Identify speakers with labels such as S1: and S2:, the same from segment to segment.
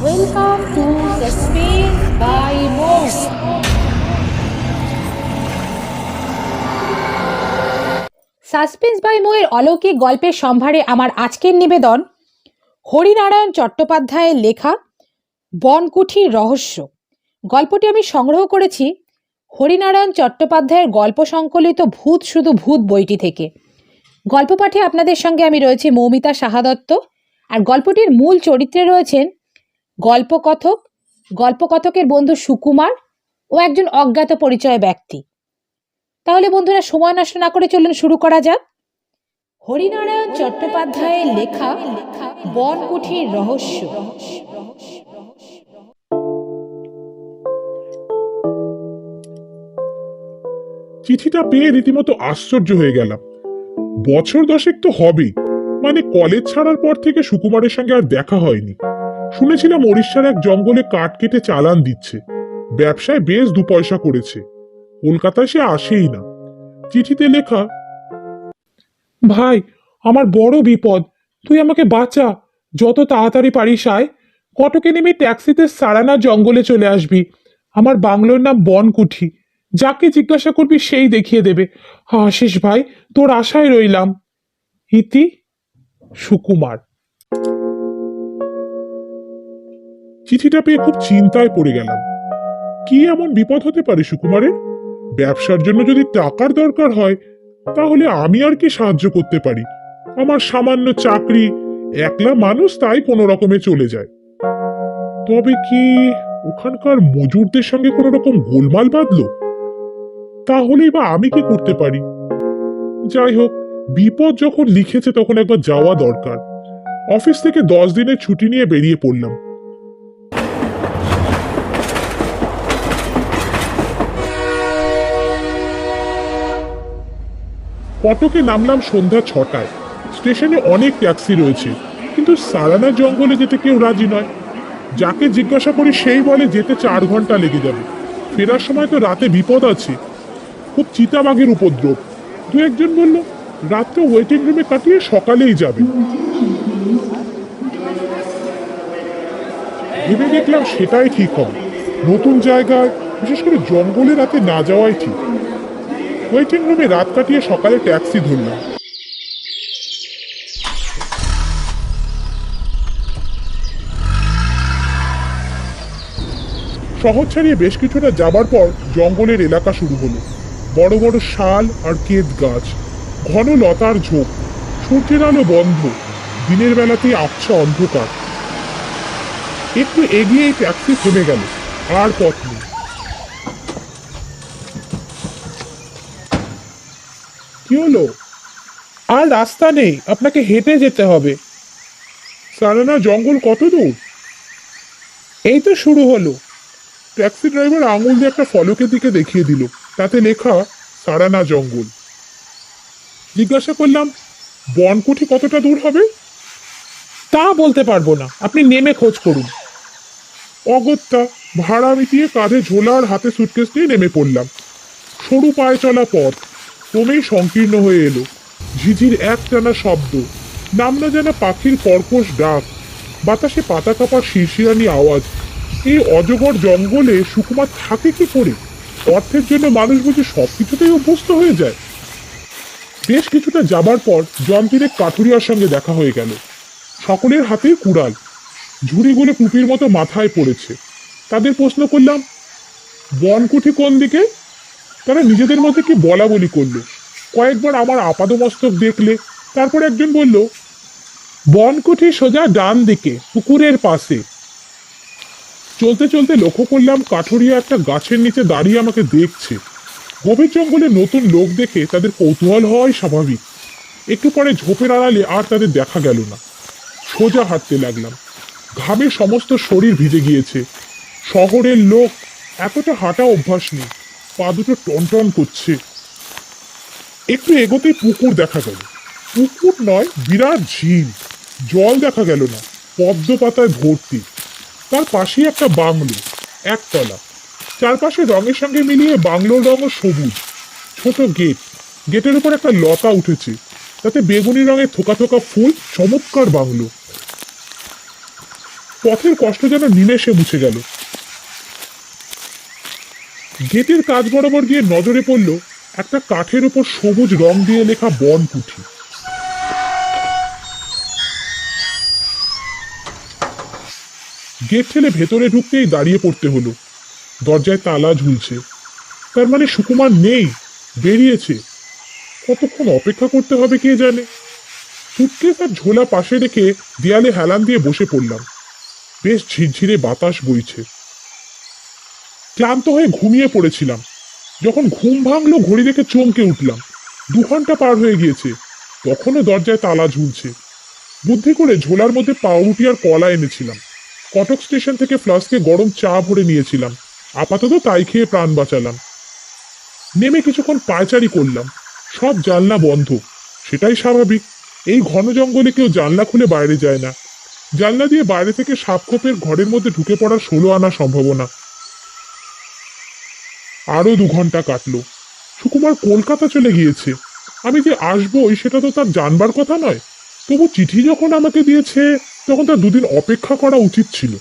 S1: Welcome to the Suspense by Mo. Suspense by মোয়ের অলৌকিক গল্পের সম্ভারে আমার আজকের নিবেদন, হরিনারায়ণ চট্টোপাধ্যায়ের লেখা, বনকুঠির রহস্য গল্পটি আমি সংগ্রহ করেছি হরিনারায়ণ চট্টোপাধ্যায়ের গল্প সংকলিত ভূত শুধু ভূত বইটি থেকে গল্প পাঠে আপনাদের সঙ্গে আমি রয়েছি মৌমিতা সাহাদত্ত আর গল্পটির মূল চরিত্রে রয়েছেন গল্পকথক, গল্পকথকের বন্ধু সুকুমার ও একজন অজ্ঞাত পরিচয় ব্যক্তি। তাহলে বন্ধুরা সময় নষ্ট না করে চলুন শুরু করা যাক। হরিনারায়ণ চট্টোপাধ্যায়ের লেখা বনকুঠির রহস্য।
S2: চিঠিটা পেয়ে রীতিমতো আশ্চর্য হয়ে গেলাম। বছর দশেক তো হবেই। মানে কলেজ ছাড়ার পর থেকে সুকুমারের সঙ্গে আর দেখা হয়নি। শুনেছিলাম ওড়িশার এক জঙ্গলে কাঠ কেটে চালান দিচ্ছে। ব্যবসায় বেশ দু পয়সা করেছে। কলকাতায় সে আসেই না। চিঠিতে লেখা, ভাই, আমার বড় বিপদ। তুই আমাকে বাঁচা। যত তাড়াতাড়ি পারিস আয়। কটকে নেমে ট্যাক্সিতে সারানা জঙ্গলে চলে আসবি। আমার বাংলোর নাম বনকুঠি। যাকে জিজ্ঞাসা করবি সেই দেখিয়ে দেবে। আশিস ভাই, তোর আশায় রইলাম। ইতি সুকুমার। চিঠিটা পেয়ে খুব চিন্তায় পড়ে গেলাম। কি এমন বিপদ হতে পারে সুকুমারের? ব্যবসার জন্য যদি টাকার দরকার হয়, তাহলে আমি আর কি সাহায্য করতে পারি? আমার সামান্য চাকরি, একলা মানুষ তাই কোনো রকমে চলে যায়। তবে কি ওখানকার মজুরদের সঙ্গে কোনো রকম গোলমাল বাঁধলো? তাহলেই বা আমি কি করতে পারি? যাই হোক, বিপদ যখন লিখেছে তখন একবার যাওয়া দরকার। অফিস থেকে দশ দিনের ছুটি নিয়ে বেরিয়ে পড়লাম। কটকে নামলাম সন্ধ্যা ছটায়। স্টেশনে অনেক ট্যাক্সি রয়েছে, কিন্তু সারানা জঙ্গলে যেতে কেউ রাজি নয়। যাকে জিজ্ঞাসা করি সেই বলে যেতে চার ঘণ্টা লেগে যাবে। ফেরার সময় তো রাতে বিপদ আছে। খুব চিতাবাঘের উপদ্রব। দু একজন বলল, রাত্রে ওয়েটিং রুমে কাটিয়ে সকালেই যাবে। ভেবে দেখলাম সেটাই ঠিক হবে। নতুন জায়গায়, বিশেষ করে জঙ্গলে রাতে না যাওয়াই ঠিক। ওয়েটিং রুমে রাত কাটিয়ে সকালে ট্যাক্সি ধরলাম শহর ছাড়িয়ে বেশ কিছুটা যাবার পর জঙ্গলের এলাকা শুরু হলো। বড় বড় শাল আর কেত গাছ, ঘন লতার ঝোঁক সূর্যের আলো বন্ধ, দিনের বেলাতেই আবছা অন্ধকার। একটু এগিয়ে এই ট্যাক্সি থেমে গেল, আর পথ নেই। কি হলো? আর রাস্তা নেই, আপনাকে হেঁটে যেতে হবে। সারানা, জঙ্গল কত দূর? এই তো শুরু হলো। ট্যাক্সি ড্রাইভার আঙুল দিয়ে একটা ফলকের দিকে দেখিয়ে দিল। তাতে লেখা, সারানা জঙ্গল। জিজ্ঞাসা করলাম, বনকুঠি কতটা দূর হবে? তা বলতে পারব না। আপনি নেমে খোঁজ করুন। অগত্যা, ভাড়া মিটিয়ে কাঁধে ঝোলা আর হাতে সুটকেস নিয়ে নেমে পড়লাম। সরু পায়ে চলা পথ। ক্রমেই সংকীর্ণ হয়ে এলো। ঝিঝির এক টানা শব্দ, নাম না জানা পাখির কর্কশ ডাক, বাতাসে পাতা কাপার শিরশিরানি আওয়াজ। এই অজগর জঙ্গলে সুকুমার থাকে কি করে? অর্থের জন্য মানুষ বুঝি সব কিছুতেই অভ্যস্ত হয়ে যায়। বেশ কিছুটা যাবার পর জন্তীরের কাঠুরিয়ার সঙ্গে দেখা হয়ে গেল। সকলের হাতেই কুড়াল। ঝুড়িগুলো কুপির মতো মাথায় পড়েছে। তাদের প্রশ্ন করলাম, বনকুঠি কোন দিকে? তারা নিজেদের মধ্যে কি বলা বলি করল? কয়েকবার আমার আপাদমস্তক দেখলে, তারপর একজন বলল, বনকুঠি সোজা ডান দিকে পুকুরের পাশে। চলতে চলতে লক্ষ্য করলাম কাঠুরিয়া একটা গাছের নিচে দাঁড়িয়ে আমাকে দেখছে। গভীর জঙ্গলে নতুন লোক দেখে তাদের কৌতূহল হওয়াই স্বাভাবিক। একটু পরে ঝোপের আড়ালে আর তাদের দেখা গেল না। সোজা হাঁটতে লাগলাম। ঘামে সমস্ত শরীর ভিজে গিয়েছে। শহরের লোক এতটা হাঁটা অভ্যাস নেই। পা দুটো টনটন করছে। একটু এগোতেই পুকুর দেখা গেল। পুকুর নয়, বিরাট ঝিল। জল দেখা গেল না, পদ্ম পাতায় ভর্তি। তার পাশেই একটা বাংলো, একতলা। চারপাশে রঙের সঙ্গে মিলিয়ে বাংলোর রঙও সবুজ। ছোট গেট। গেটের উপর একটা লতা উঠেছে। তাতে বেগুনি রঙের থোকা থোকা ফুল, চমৎকার বাংলো। পথের কষ্ট যেন নিমেষে মুছে গেল। গেটের কাজ বরাবর গিয়ে নজরে পড়ল একটা কাঠের উপর সবুজ রং দিয়ে লেখা বন কুঠি গেট ঠেলে ভেতরে ঢুকতেই দাঁড়িয়ে পড়তে হলো। দরজায় তালা ঝুলছে। তার মানে সুকুমার নেই, বেরিয়েছে। কতক্ষণ অপেক্ষা করতে হবে কে জানে? সুটকেস আর ঝোলা পাশে রেখে দেয়ালে হেলান দিয়ে বসে পড়লাম। বেশ ঝিরঝিরে বাতাস বইছে। ক্লান্ত হয়ে ঘুমিয়ে পড়েছিলাম। যখন ঘুম ভাঙলো, ঘড়ি দেখে চমকে উঠলাম। দু ঘণ্টা পার হয়ে গিয়েছে। তখনও দরজায় তালা ঝুলছে। বুদ্ধি করে ঝোলার মধ্যে পাউরুটি আর কলা এনেছিলাম। কটক স্টেশন থেকে ফ্লাস্কে গরম চা ভরে নিয়েছিলাম। আপাতত তাই খেয়ে প্রাণ বাঁচালাম। নেমে কিছুক্ষণ পায়চারি করলাম। সব জানলা বন্ধ। সেটাই স্বাভাবিক। এই ঘন জঙ্গলে কেউ জানলা খুলে বাইরে যায় না। জানলা দিয়ে বাইরে থেকে সাপখোপের ঘরের মধ্যে ঢুকে পড়ার ষোলো আনা সম্ভাবনা। আরও দু ঘণ্টা কাটলো। সুকুমার কলকাতা চলে গিয়েছে। আমি যে আসবোই, সেটা তো তার জানবার কথা নয়। তবু চিঠি যখন আমাকে দিয়েছে, তখন তার দুদিন অপেক্ষা করা উচিত ছিল।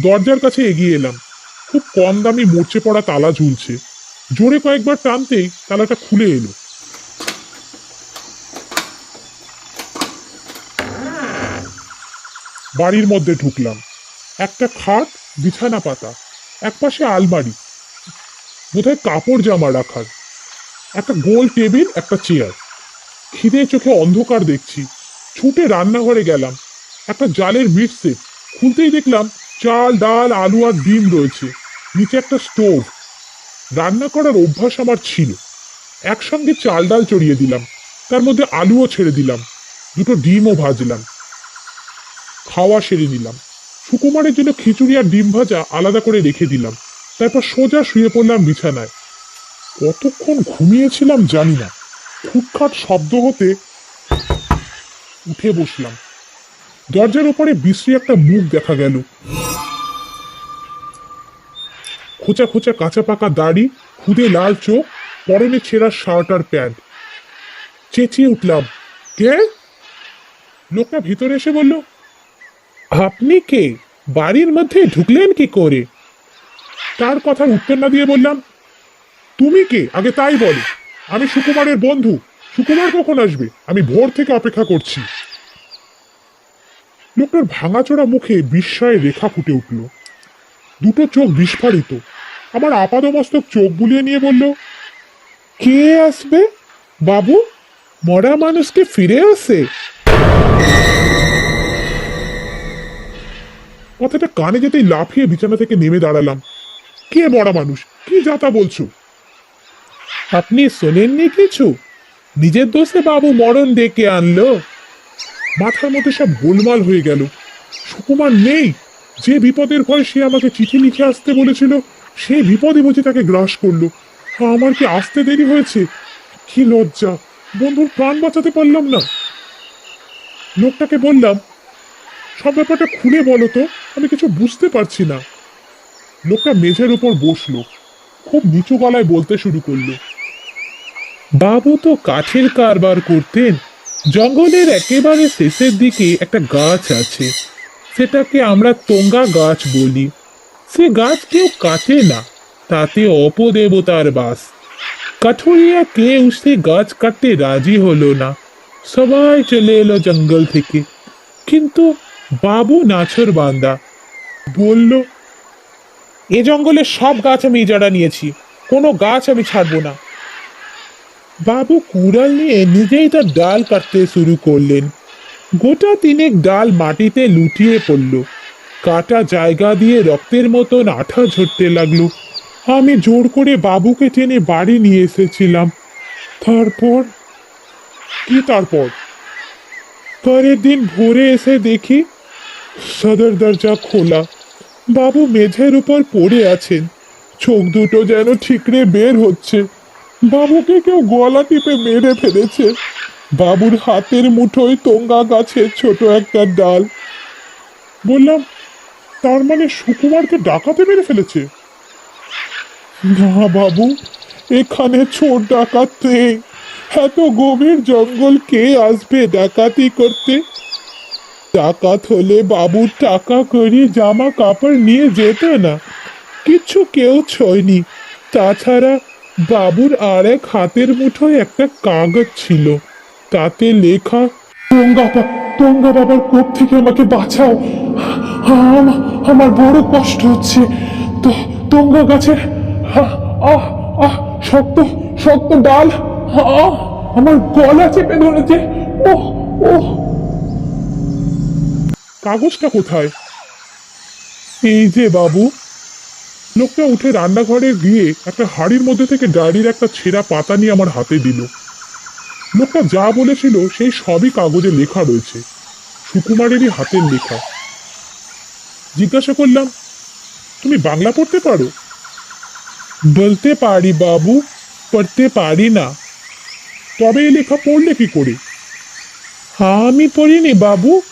S2: দরজার কাছে এগিয়ে এলাম। খুব কম দামি মরচে পড়া তালা ঝুলছে। জোরে কয়েকবার টানতেই তালাটা খুলে এলো। বাড়ির মধ্যে ঢুকলাম। একটা খাট, বিছানা পাতা। একপাশে আলমারি, বোধহয় কাপড় জামা রাখার, একটা গোল টেবিল, একটা চেয়ার। খিদে চোখে অন্ধকার দেখছি। ছুটে রান্নাঘরে গেলাম। একটা জালের মিট সেট। খুলতেই দেখলাম চাল, ডাল, আলু আর ডিম রয়েছে। নিচে একটা স্টোভ। রান্না করার অভ্যাস আমার ছিল। একসঙ্গে চাল, ডাল চড়িয়ে দিলাম। তার মধ্যে আলুও ছেড়ে দিলাম। দুটো ডিমও ভাজলাম। খাওয়া সেরে নিলাম। সুকুমারের জন্য খিচুড়ি আর ডিম ভাজা আলাদা করে রেখে দিলাম। তারপর সোজা শুয়ে পড়লাম বিছানায়। কতক্ষণ ঘুমিয়েছিলাম জানি না। খুটখাট শব্দ হতে উঠে বসলাম। দরজার ওপরে বিশ্রী একটা মুখ দেখা গেল। খোঁচা খোঁচা কাঁচা পাকা দাড়ি, খুদে লাল চোখ, পরনে ছেঁড়া শার্ট আর প্যান্ট। চেঁচিয়ে উঠলাম, কে? লোকটা ভিতরে এসে বলল আপনি কে? বাড়ির মধ্যে ঢুকলেন কি করে? তার কথার উত্তর না দিয়ে বললাম, তুমি কে? আগে তাই বলো। আমি সুকুমারের বন্ধু। সুকুমার কখন আসবে? আমি ভোর থেকে অপেক্ষা করছি। লোকটার ভাঙাচোরা মুখে বিস্ময়ের রেখা ফুটে উঠল। দুটো চোখ বিস্ফারিত। আমার আপাদমস্তক চোখ বুলিয়ে নিয়ে বলল, কে আসবে? বাবু, মরা মানুষকে ফিরে আসে? কথাটা কানে যেতেই লাফিয়ে বিছানা থেকে নেমে দাঁড়ালাম। কে মরা মানুষ? কি যাতা বলছো? আপনি শোনেননি কিছু? নিজের দোষে বাবু মরণ ডেকে আনলো। মাথার মধ্যে সব গোলমাল হয়ে গেল। সুকুমার নেই। যে বিপদের ভয় সে আমাকে চিঠি লিখে আসতে বলেছিল, সে বিপদই বুঝি তাকে গ্রাস করল। আমার কি আসতে দেরি হয়েছে? কি লজ্জা। বন্ধুর প্রাণ বাঁচাতে পারলাম না। লোকটাকে বললাম, সব ব্যাপারটা খুলে বলো তো। আমি কিছু বুঝতে পারছি না। লোকটা মেঝের উপর বসল, খুব নিচু গলায় বলতে শুরু করল, বাবু তো কাঠের কারবার করতেন, জঙ্গলের একেবারে শেষের দিকে একটা গাছ আছে, সেটাকে আমরা তোঙ্গা গাছ বলি। সে গাছ কেউ কাটে না, তাতে অপদেবতার বাস। কাঠুরিয়া কেউ সে গাছ কাটতে রাজি হলো না। সবাই চলে এলো জঙ্গল থেকে। কিন্তু বাবু নাছর বান্দা। বলল, এ জঙ্গলে সব গাছ আমি ইজারা নিয়েছি, কোনো গাছ আমি ছাড়বো না। বাবু কুড়াল নিয়ে নিজেই তার ডাল কাটতে শুরু করলেন। গোটা তিনেক ডাল মাটিতে লুটিয়ে পড়ল। কাটা জায়গা দিয়ে রক্তের মতন আঠা ঝরতে লাগল। আমি জোর করে বাবুকে টেনে বাড়ি নিয়ে এসেছিলাম। তারপর? কি তারপর? পরের দিন ভোরে এসে দেখি সদর দরজা খোলা। বাবু মেঝের উপর পড়ে আছেন। চোখ দুটো যেন ঠিকরে বের হচ্ছে। বাবুকে কেউ গলা টিপে মেরে ফেলেছে। বাবুর হাতের মুঠোয় তোঙ্গা গাছের ছোট একটা ডাল। বললাম, তার মানে সুকুমারকে ডাকাতে মেরে ফেলেছে? না বাবু, এখানে ছোট ডাকাত এত গভীর জঙ্গল কে আসবে ডাকাতি করতে? ডাকাত হলে বাবুর টাকা করি জামা কাপড় নিয়ে যেত না। কিচ্ছু কেউ ছয়নি। তাছাড়া বাবুর আর এক হাতের মুঠোয় একটা কাগজ ছিল। তাতে লেখা টঙ্গা বাবার কোপ থেকে আমাকে বাঁচাও। আম- আমার বড় কষ্ট হচ্ছে। টঙ্গা গাছের আহ, আহ শক্ত শক্ত ডাল আমার গলা চেপে ধরেছে। ওহ ওহ কাগজটা কোথায়? এই যে বাবু, লোকটা উঠে রান্নাঘরে গিয়ে একটা হাড়ির মধ্যে থেকে ডায়েরির একটা ছেঁড়া পাতা নিয়ে আমার হাতে দিল। লোকটা যা বলেছিল সেই সবই কাগজে লেখা রয়েছে, সুকুমারেরই হাতের লেখা। জিজ্ঞাসা করলাম, তুমি বাংলা পড়তে পারো? বলতে পারি বাবু, পড়তে পারি না। তবে এই লেখা পড়লে কি করে? হ্যাঁ আমি পড়িনি বাবু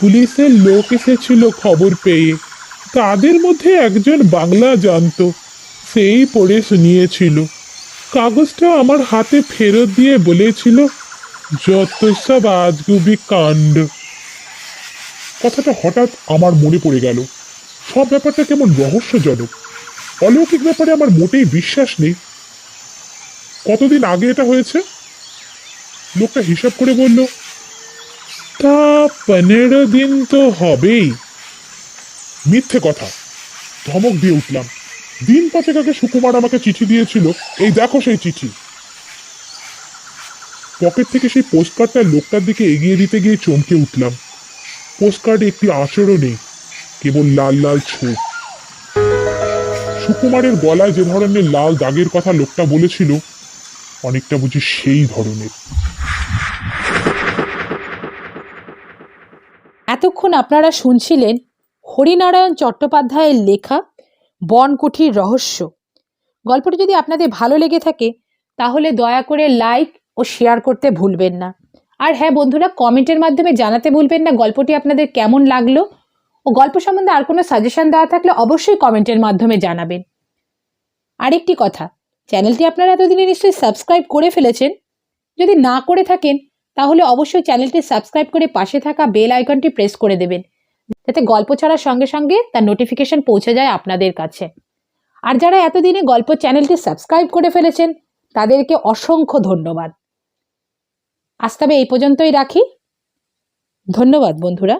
S2: পুলিশের লোক এসেছিল খবর পেয়ে। তাদের মধ্যে একজন বাংলা জানতো, সেই পড়ে শুনিয়েছিল। কাগজটা আমার হাতে ফেরত দিয়ে বলেছিল, যত সব আজগুবি কাণ্ড। কথাটা হঠাৎ আমার মনে পড়ে গেল। সব ব্যাপারটা কেমন রহস্যজনক। অলৌকিক ব্যাপারে আমার মোটেই বিশ্বাস নেই। কতদিন আগে এটা হয়েছে? লোকটা হিসাব করে বলল তা পনেরো দিন তো হবেই। মিথ্যে কথা। ধমক দিয়ে উঠলাম। দিন পাঁচেক আগে সুকুমার আমাকে চিঠি দিয়েছিল। এই দেখো সেই চিঠি। পকেট থেকে সেই পোস্টকার্ডটা লোকটার দিকে এগিয়ে দিতে গিয়ে চমকে উঠলাম। পোস্টকার্ডে একটি আঁচড়ও নেই, কেবল লাল লাল ছোপ। সুকুমারের গলায় যে ধরনের লাল দাগের কথা লোকটা বলেছিল, অনেকটা বুঝি সেই ধরনের।
S1: এতক্ষণ আপনারা শুনছিলেন হরিনারায়ণ চট্টোপাধ্যায়ের লেখা বনকুঠির রহস্য। গল্পটি যদি আপনাদের ভালো লেগে থাকে, তাহলে দয়া করে লাইক ও শেয়ার করতে ভুলবেন না। আর হ্যাঁ বন্ধুরা, কমেন্টের মাধ্যমে জানাতে ভুলবেন না গল্পটি আপনাদের কেমন লাগল। ও গল্প সম্বন্ধে আর কোনো সাজেশন দেওয়া থাকলে অবশ্যই কমেন্টের মাধ্যমে জানাবেন। আরেকটি কথা, চ্যানেলটি আপনারা এতদিনে নিশ্চয়ই সাবস্ক্রাইব করে ফেলেছেন। যদি না করে থাকেন তাহলে অবশ্যই চ্যানেলটি সাবস্ক্রাইব করে পাশে থাকা বেল আইকনটি প্রেস করে দেবেন। যাতে গল্প ছাড়ার সঙ্গে সঙ্গে তার নোটিফিকেশন পৌঁছে যায় আপনাদের কাছে। আর যারা এতদিনে গল্প চ্যানেলটি সাবস্ক্রাইব করে ফেলেছেন, তাদেরকে অসংখ্য ধন্যবাদ। আজ তবে এই পর্যন্তই রাখি। ধন্যবাদ, বন্ধুরা।